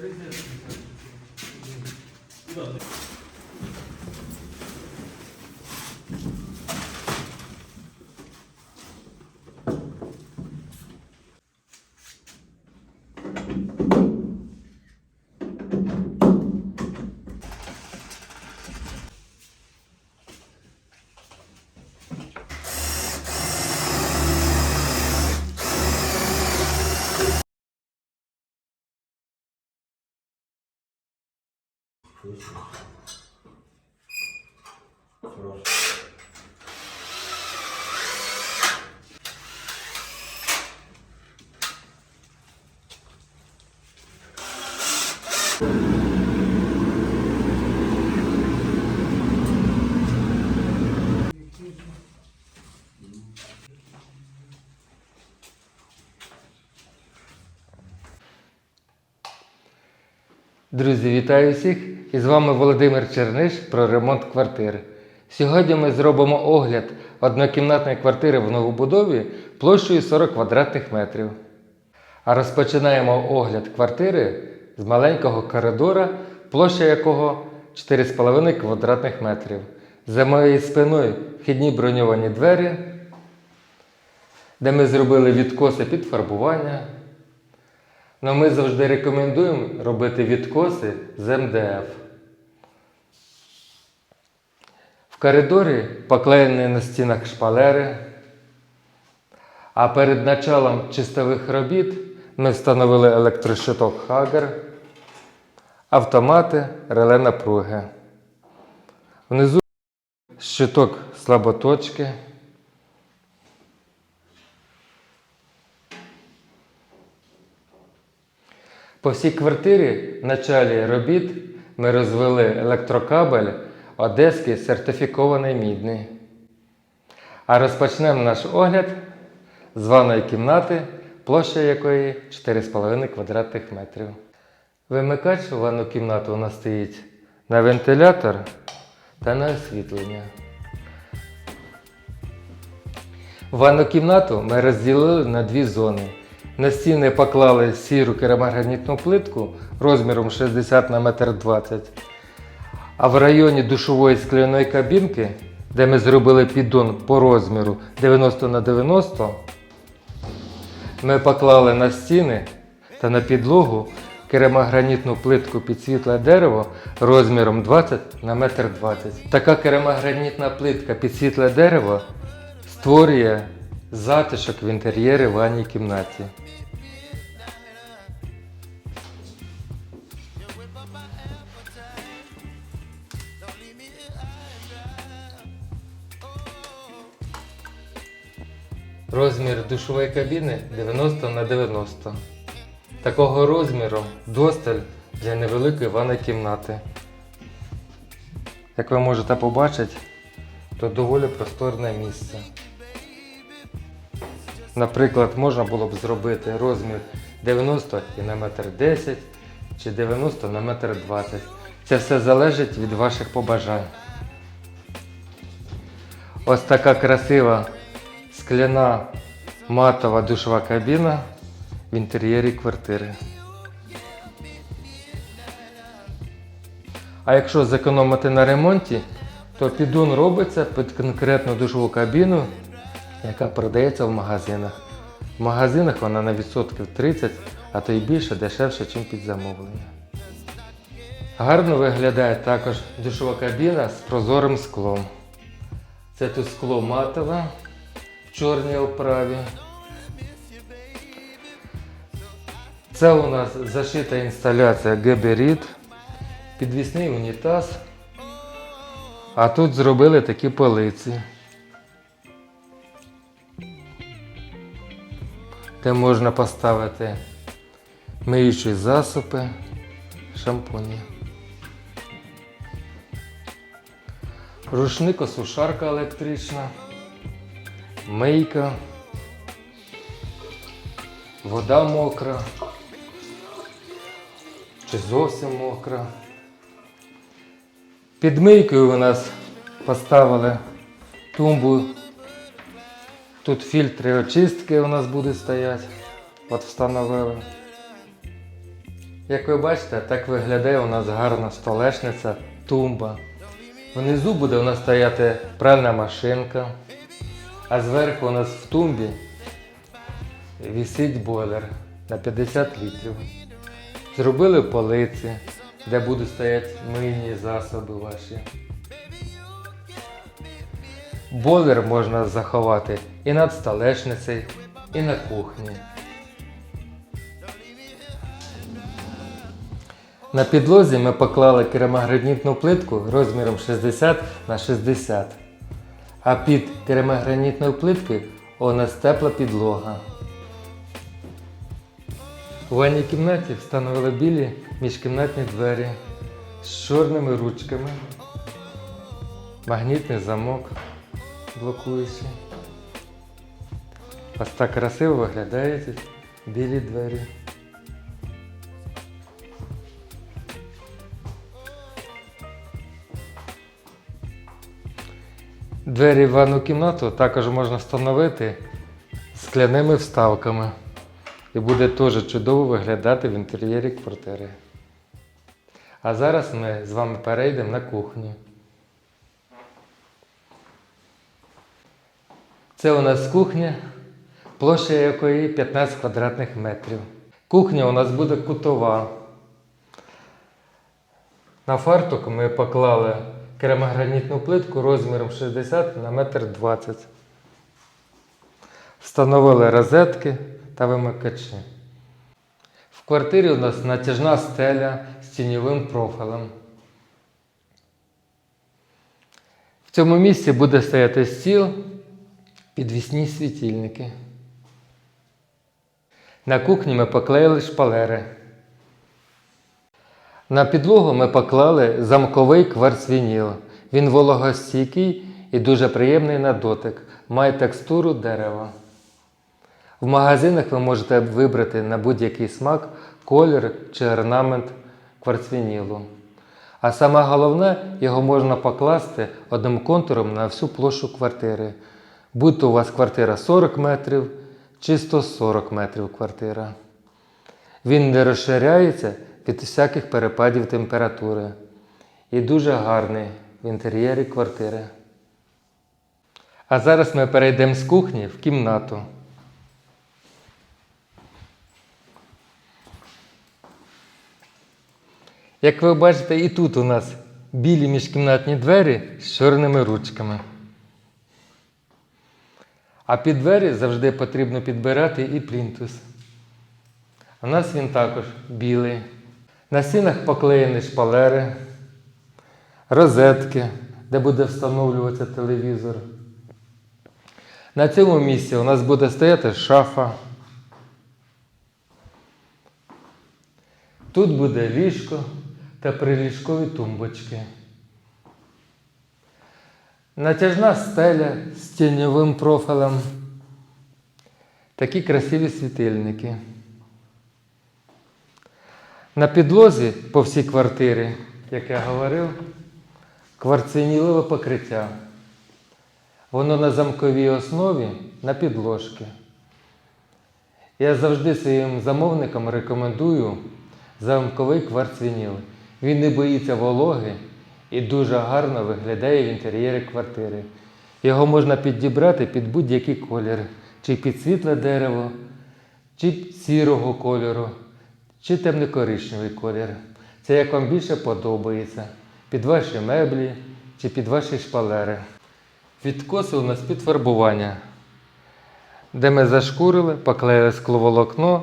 ಇದು 그렇지. 들어왔어. thank you Друзі, вітаю всіх! І з вами Володимир Черниш про ремонт квартири. Сьогодні ми зробимо огляд однокімнатної квартири в новобудові площею 40 квадратних метрів. А розпочинаємо огляд квартири з маленького коридора, площа якого 4,5 квадратних метрів. За моєю спиною вхідні броньовані двері, де ми зробили відкоси під фарбування. Ну, ми завжди рекомендуємо робити відкоси з МДФ. В коридорі поклеєні на стінах шпалери. А перед началом чистових робіт ми встановили електрощиток Хагер, автомати, реле напруги. Внизу щиток слаботочки. По всій квартирі в началі робіт ми розвели електрокабель Одеський сертифікований мідний. А розпочнемо наш огляд з ванної кімнати, площа якої 4,5 квадратних метрів. Вимикач у ванну кімнату у нас стоїть на вентилятор та на освітлення. Ванну кімнату ми розділили на дві зони. На стіни поклали сіру керамогранітну плитку розміром 60 на 1,20 м. А в районі душової скляної кабінки, де ми зробили піддон по розміру 90 на 90 ми поклали на стіни та на підлогу керамогранітну плитку під світле дерево розміром 20 на 1,20 м. Така керамогранітна плитка під світле дерево створює затишок в інтер'єрі ванній кімнаті. Розмір душової кабіни 90 на 90. Такого розміру досталь для невеликої ванної кімнати. Як ви можете побачити, то доволі просторне місце. Наприклад, можна було б зробити розмір 90 і на метр 10 чи 90 на метр 20. Це все залежить від ваших побажань. Ось така красива скляна матова душова кабіна в інтер'єрі квартири. А якщо зекономити на ремонті, то піддон робиться під конкретну душову кабіну, яка продається в магазинах. В магазинах вона на відсотків 30, а то й більше дешевше, ніж під замовлення. Гарно виглядає також душова кабіна з прозорим склом. Це тут скло матове в чорній оправі. Це у нас зашита інсталяція Геберіт, підвісний унітаз. А тут зробили такі полиці. Де можна поставити миючі засоби, шампуні. Рушник осушарка електрична, мийка, вода мокра чи зовсім мокра. Під мийкою у нас поставили тумбу. Тут фільтри очистки у нас будуть стояти. От встановили. Як ви бачите, так виглядає у нас гарна столешниця, тумба. Внизу буде у нас стояти пральна машинка, а зверху у нас в тумбі висить бойлер на 50 літрів. Зробили полиці, де будуть стояти мийні засоби ваші. Бойлер можна заховати і над столешницею, і на кухні. На підлозі ми поклали керамогранітну плитку розміром 60 на 60. А під керамогранітною плиткою у нас тепла підлога. У ванній кімнаті встановили білі міжкімнатні двері з чорними ручками, магнітний замок блокуючий. Ось так красиво виглядають білі двері. Двері в ванну кімнату також можна встановити скляними вставками. І буде теж чудово виглядати в інтер'єрі квартири. А зараз ми з вами перейдемо на кухню. Це у нас кухня, площа якої 15 квадратних метрів. Кухня у нас буде кутова. На фартук ми поклали керамогранітну плитку розміром 60 на 1,20 м. Встановили розетки та вимикачі. В квартирі у нас натяжна стеля з тіньовим профілем. В цьому місці буде стояти стіл, підвісні світильники. На кухні ми поклеїли шпалери. На підлогу ми поклали замковий кварцвініл. Він вологостійкий і дуже приємний на дотик, має текстуру дерева. В магазинах ви можете вибрати на будь-який смак колір чи орнамент кварцвінілу. А саме головне, його можна покласти одним контуром на всю площу квартири. Будь то у вас квартира 40 метрів чи 140 метрів квартира. Він не розширяється від всяких перепадів температури і дуже гарний в інтер'єрі квартири. А зараз ми перейдемо з кухні в кімнату. Як ви бачите, і тут у нас білі міжкімнатні двері з чорними ручками. А під двері завжди потрібно підбирати і плінтус. У нас він також білий. На стінах поклеєні шпалери, розетки, де буде встановлюватися телевізор. На цьому місці у нас буде стояти шафа. Тут буде ліжко та приліжкові тумбочки. Натяжна стеля з тіньовим профілем. Такі красиві світильники. На підлозі по всій квартирі, як я говорив, кварцинілове покриття. Воно на замковій основі на підложки. Я завжди своїм замовникам рекомендую замковий кварцвініл. Він не боїться вологи і дуже гарно виглядає в інтер'єрі квартири. Його можна підібрати під будь-який колір, чи під світле дерево, чи сірого кольору, чи темно-коричневий колір. Це як вам більше подобається, під ваші меблі чи під ваші шпалери. Відкоси у нас під фарбування, де ми зашкурили, поклеїли скловолокно,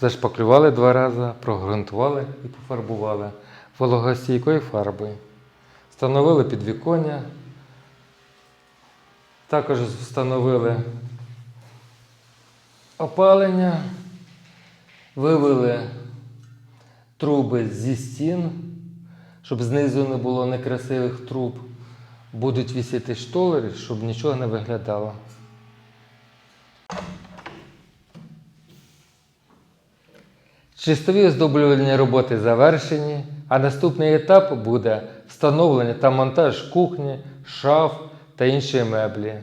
зашпаклювали два рази, прогрунтували і пофарбували вологостійкою фарбою. Встановили підвіконня. Також встановили опалення, вивели труби зі стін, щоб знизу не було некрасивих труб. Будуть вісіти штолери, щоб нічого не виглядало. Чистові оздоблювальні роботи завершені, а наступний етап буде встановлення та монтаж кухні, шаф та іншої меблі.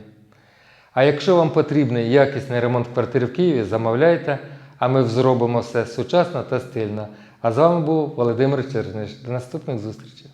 А якщо вам потрібний якісний ремонт квартир в Києві, замовляйте, а ми зробимо все сучасно та стильно. А з вами був Володимир Черниш. До наступних зустрічей!